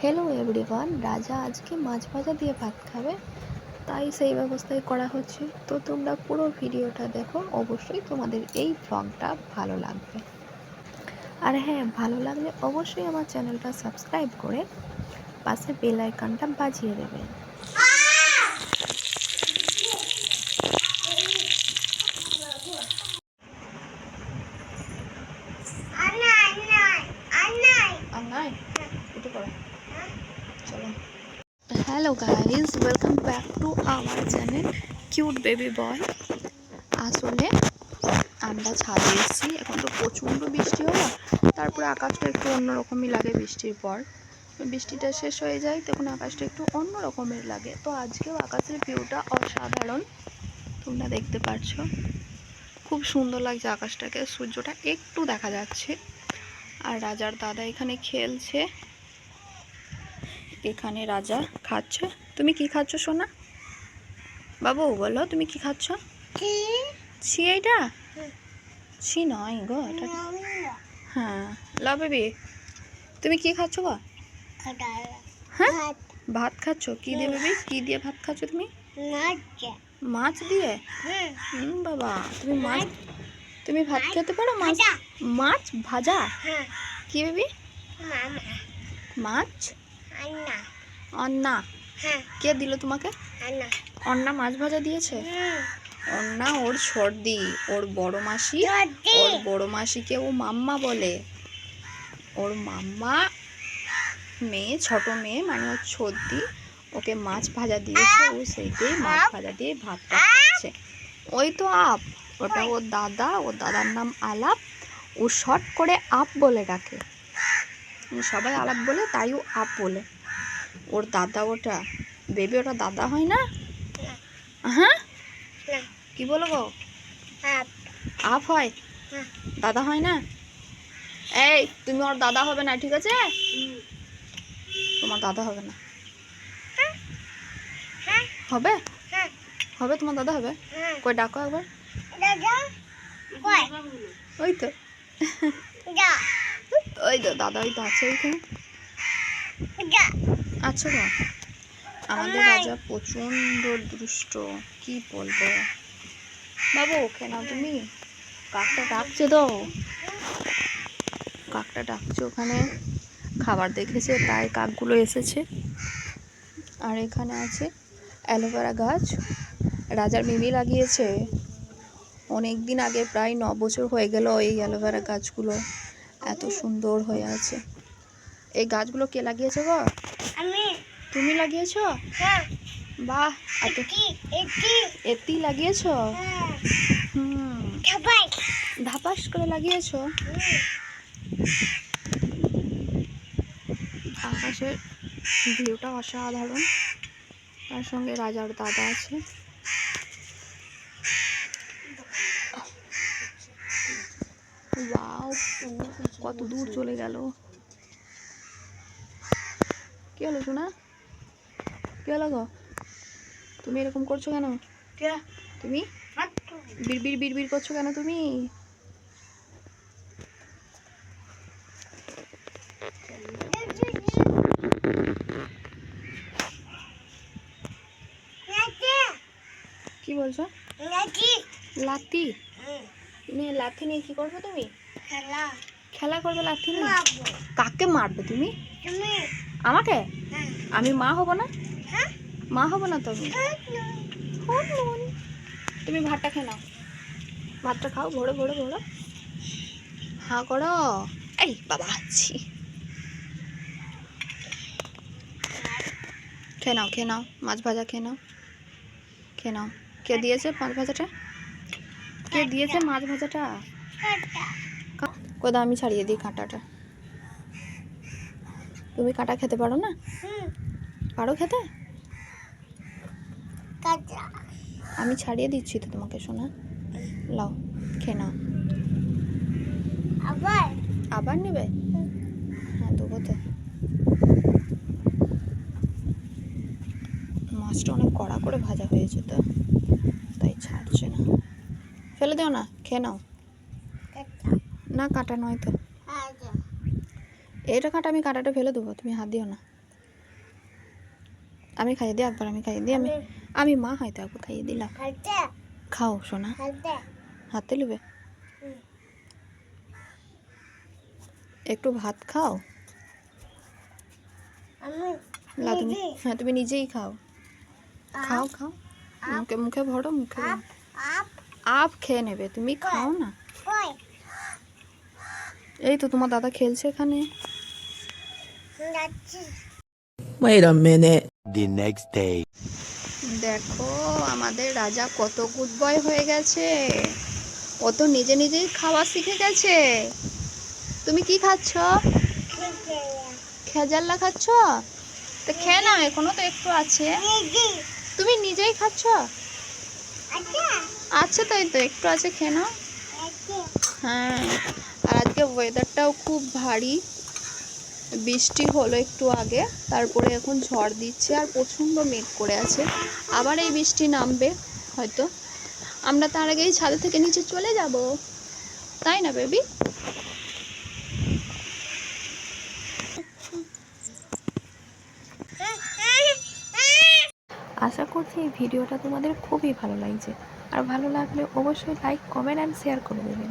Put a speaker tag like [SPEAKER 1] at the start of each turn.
[SPEAKER 1] Hello everyone রাজা আজকে মাছ ভাজা দিয়ে ভাত খাবে, তাই সেই ব্যবস্থাই করা হচ্ছে। তো তোমরা পুরো ভিডিওটা দেখো, অবশ্যই তোমাদের এই ভ্লগটা ভালো লাগবে। আর হ্যাঁ ভালো লাগলে অবশ্যই আমার চ্যানেলটা সাবস্ক্রাইব করে পাশে বেল আইকনটা বাজিয়ে দেবে। Hello guys welcome back to our channel cute baby boy আসলে আমরা ছাদে এসেছি এখন তো প্রচণ্ড বৃষ্টি হলো, তারপরে আকাশটা একটু অন্যরকমই লাগে বৃষ্টির পর। বৃষ্টিটা শেষ হয়ে যায়, তখন আকাশটা একটু অন্য রকমের লাগে। তো আজকেও আকাশের ভিউটা অসাধারণ। তোমরা দেখতে পাচ্ছ খুব সুন্দর লাগছে আকাশটাকে। সূর্যটা একটু দেখা যাচ্ছে। আর রাজার দাদা এখানে খেলছে। এখানে রাজা খাচ্ছে। তুমি কি খাচ্ছ সোনা? বাবু বলো তুমি কি খাচ্ছ? ছি এইটা? ছি নয় গো এটা হ্যাঁ লা বেবি তুমি কি খাচ্ছ গো? হ্যাঁ? ভাত খাচ্ছ? কি দিয়ে বেবি? কি দিয়ে ভাত খাচ্ছ তুমি? মাছ। দিয়ে? হুম। বাবা তুমি মাছ তুমি ভাত খেতে পারো? মাছ মাছ ভাজা? কি বেবি? মাছ? অন্না। কে দিল তোমাকে? অন্না মাছ ভাজা দিয়েছে? অন্না ওর সর্দি ওর বড় মাসি ওর বড় মাসিকে ও মাম্মা বলে। ওর মাম্মা মেয়ে ছোট মেয়ে মানে ওর সর্দি ওকে মাছ ভাজা দিয়েছে ও সেইটাই মাছ ভাজা দিয়ে ভাতটা খাচ্ছে। ওই তো আপ। ওটা ওর দাদা ওর দাদার নাম আলাপ। ও শর্ট করে আপ বলে ডাকে। সবাই আলাপ বলে তাই ও আপ বলে। ওর দাদা ওটা বেবি ওটা দাদা হয় না? হ্যাঁ? কি বলো গো আপ হয়? দাদা হয় না? এই তুমি ওর দাদা হবে না ঠিক আছে? তোমার দাদা হবে না। হবে? হবে তোমার দাদা হবে? কই ডাকো একবার। ওই তো। ওই তো দাদা ওই তো আছে ওইখানে। আচ্ছা গো আমাদের রাজা প্রচণ্ড দুষ্ট কি বলব? বাবু ওকে নাও তুমি। কাকটা ডাকছে তো। কাকটা ডাকছে ওখানে। খাবার দেখেছে তাই কাকগুলো এসেছে। আর এখানে আছে অ্যালোভেরা গাছ। রাজার মিমি লাগিয়েছে। অনেক দিন আগে প্রায় ন বছর হয়ে গেল এই অ্যালোভেরা গাছগুলো। এত সুন্দর হয়ে আছে। এই গাছগুলো কে লাগিয়েছে গো? তুমি লাগিয়েছো? বাহ এত এতি লাগিয়েছো? হুম। ধাপাস করে লাগিয়েছো? আকাশের ভিউটা অসাধারণ। তার সঙ্গে রাজার দাদা আছে। কত দূর চলে গেল। কি হলো শোনা কি হলো গো? তুমি এরকম করছ কেন? তুমি? বিড়বিড় বিড়বিড় করছ কেন তুমি? কি বলছো? লাথি নিয়ে লাথি নিয়ে কি করবে তুমি? খেলা। করবে লাথি নিয়ে? কাকে মারবে তুমি? আমাকে? আমি মা হব না? মা হব না তো আমি? হনুন। তুমি। ভাতটা খেয়ে নাও। ভাতটা খাও ভোরে ভোরে ভোরে হা করো। এই বাবা আছি খেয়ে নাও খেয়ে নাও। মাছ ভাজা খেয়ে নাও। খেয়ে নাও। কে দিয়েছে মাছ ভাজাটা? কে দিয়েছে মাছ ভাজাটা? কোদা আমি ছাড়িয়ে দিই কাঁটাটা। তুমি কাঁটা খেতে পারো না? পারো খেতে? আমি ছাড়িয়ে দিচ্ছি তো তোমাকে, শোনা। লাও, খেয়ে নাও। আবার নেবে? হ্যাঁ দেবো তো। মাছটা অনেক কড়া করে ভাজা হয়েছে তো, তাই ছাড়ছে না। ফেলে দেও না, খেয়ে নাও। না, কাটা নয় তো। এটা কাটা আমি কাটাটা ফেলে দেবো, তুমি হাত দিও না। আমি খাইয়ে দিই, একবার আমি খাইয়ে দিই, আমি আমি মা হয়তো একবার খাইয়ে দিলাম। খাও, সোনা। হাতে নেবে একটু ভাত খাও। না, তুমি হ্যাঁ তুমি নিজেই খাও। খাও খাও। মুখে মুখে ভরো, মুখে। আপ খেয়ে নেবে তুমি খাও না। এই তো তোমার দাদা খেলছে এখানে।
[SPEAKER 2] Wait a minute.
[SPEAKER 3] The next day.
[SPEAKER 1] দেখো আমাদের রাজা কত গুড বয় হয়ে গেছে। ও তো নিজে নিজেই খাওয়া শিখে গেছে। তুমি কি খাচ্ছ? খেজাল্লা খাচ্ছ? তো খেয়ে নাও এখনও তো একটু আছে। তুমি নিজেই খাচ্ছ? আচ্ছা তাই তো, একটু আছে খেয়ে নাও। হ্যাঁ আর আজকে ওয়েদারটাও খুব ভারী। বৃষ্টি হলো একটু আগে, তারপরে এখন ঝড় দিচ্ছে আর প্রচণ্ড মেঘ করে আছে। আবার এই বৃষ্টি নামবে, হয়তো। আমরা তার আগেই ছাদে থেকে নিচে চলে যাব। তাই না, বেবি? আশা করছি এই ভিডিওটা তোমাদের খুবই ভালো লাগছে। আর ভালো লাগলে অবশ্যই লাইক কমেন্ট অ্যান্ড শেয়ার করে দেবেন।